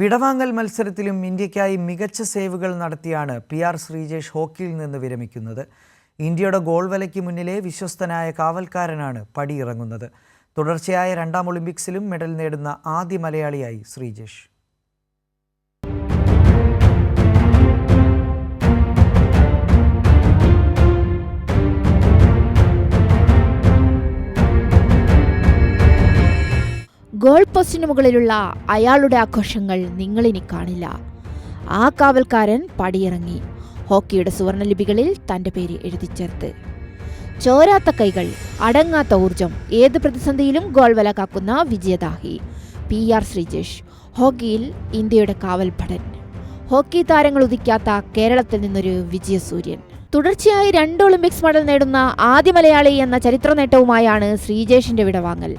വിടവാങ്ങൽ മത്സരത്തിലും ഇന്ത്യക്കായി മികച്ച സേവുകൾ നടത്തിയാണ് പി ആർ ശ്രീജേഷ് ഹോക്കിയിൽ നിന്ന് വിരമിക്കുന്നത്. ഇന്ത്യയുടെ ഗോൾ വലയ്ക്ക് മുന്നിലെ വിശ്വസ്തനായ കാവൽക്കാരനാണ് പടിയിറങ്ങുന്നത്. തുടർച്ചയായ രണ്ടാം ഒളിമ്പിക്സിലും മെഡൽ നേടുന്ന ആദ്യ മലയാളിയായി ശ്രീജേഷ്. ഗോൾ പോസ്റ്റിന് മുകളിലുള്ള അയാളുടെ ആഘോഷങ്ങൾ നിങ്ങളിനി കാണില്ല. ആ കാവൽക്കാരൻ പടിയിറങ്ങി ഹോക്കിയുടെ സുവർണലിപികളിൽ തന്റെ പേര് എഴുതി ചേർത്ത്. ചോരാത്ത കൈകൾ അടങ്ങാത്ത ഊർജം ഏത് പ്രതിസന്ധിയിലും ഗോൾ വലക്കാക്കുന്ന വിജയദാഹി. പി ആർ ശ്രീജേഷ് ഹോക്കിയിൽ ഇന്ത്യയുടെ കാവൽ ഭടൻ ഹോക്കി താരങ്ങൾ ഉദിക്കാത്ത കേരളത്തിൽ നിന്നൊരു വിജയസൂര്യൻ. തുടർച്ചയായി രണ്ട് ഒളിമ്പിക്സ് മെഡൽ നേടുന്ന ആദ്യ മലയാളി എന്ന ചരിത്ര നേട്ടവുമായാണ് ശ്രീജേഷിന്റെ വിടവാങ്ങൽ.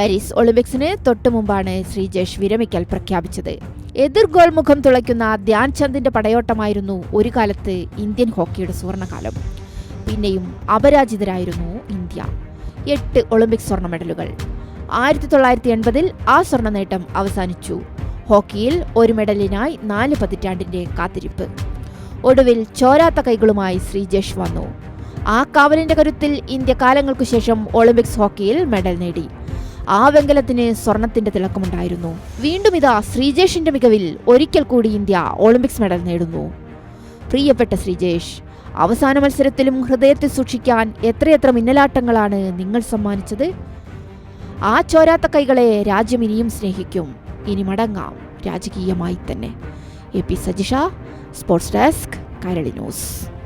പാരീസ് ഒളിമ്പിക്സിന് തൊട്ടു മുമ്പാണ് ശ്രീജേഷ് വിരമിക്കൽ പ്രഖ്യാപിച്ചത്. എതിർ ഗോൾ മുഖം തുളയ്ക്കുന്ന ധ്യാൻ ചന്ദിന്റെ പടയോട്ടമായിരുന്നു ഒരു കാലത്ത് ഇന്ത്യൻ ഹോക്കിയുടെ സുവർണകാലം. പിന്നെയും അപരാജിതരായിരുന്നു ഇന്ത്യ. എട്ട് ഒളിമ്പിക്സ് സ്വർണ മെഡലുകൾ. ആയിരത്തി തൊള്ളായിരത്തി എൺപതിൽ ആ സ്വർണ നേട്ടം അവസാനിച്ചു. ഹോക്കിയിൽ ഒരു മെഡലിനായി നാല് പതിറ്റാണ്ടിന്റെ കാത്തിരിപ്പ്. ഒടുവിൽ ചോരാത്ത കൈകളുമായി ശ്രീജേഷ് വന്നു. ആ കാവലിന്റെ കരുത്തിൽ ഇന്ത്യ കാലങ്ങൾക്കു ശേഷം ഒളിമ്പിക്സ് ഹോക്കിയിൽ മെഡൽ നേടി. ആ വെങ്കലത്തിന് സ്വർണത്തിന്റെ തിളക്കമുണ്ടായിരുന്നു. വീണ്ടും ഇതാ ശ്രീജേഷിന്റെ മികവിൽ ഒരിക്കൽ കൂടി ഇന്ത്യ ഒളിമ്പിക്സ് മെഡൽ നേടുന്നു. പ്രിയപ്പെട്ട ശ്രീജേഷ് അവസാന മത്സരത്തിലും ഹൃദയത്തിൽ സൂക്ഷിക്കാൻ എത്രയെത്ര മിന്നലാട്ടങ്ങളാണ് നിങ്ങൾ സമ്മാനിച്ചത്? ആ ചോരാത്ത കൈകളെ രാജ്യം ഇനിയും സ്നേഹിക്കും. ഇനി മടങ്ങാം. രാജകീയമായി തന്നെ. A P Sajisha sports desk Kairali news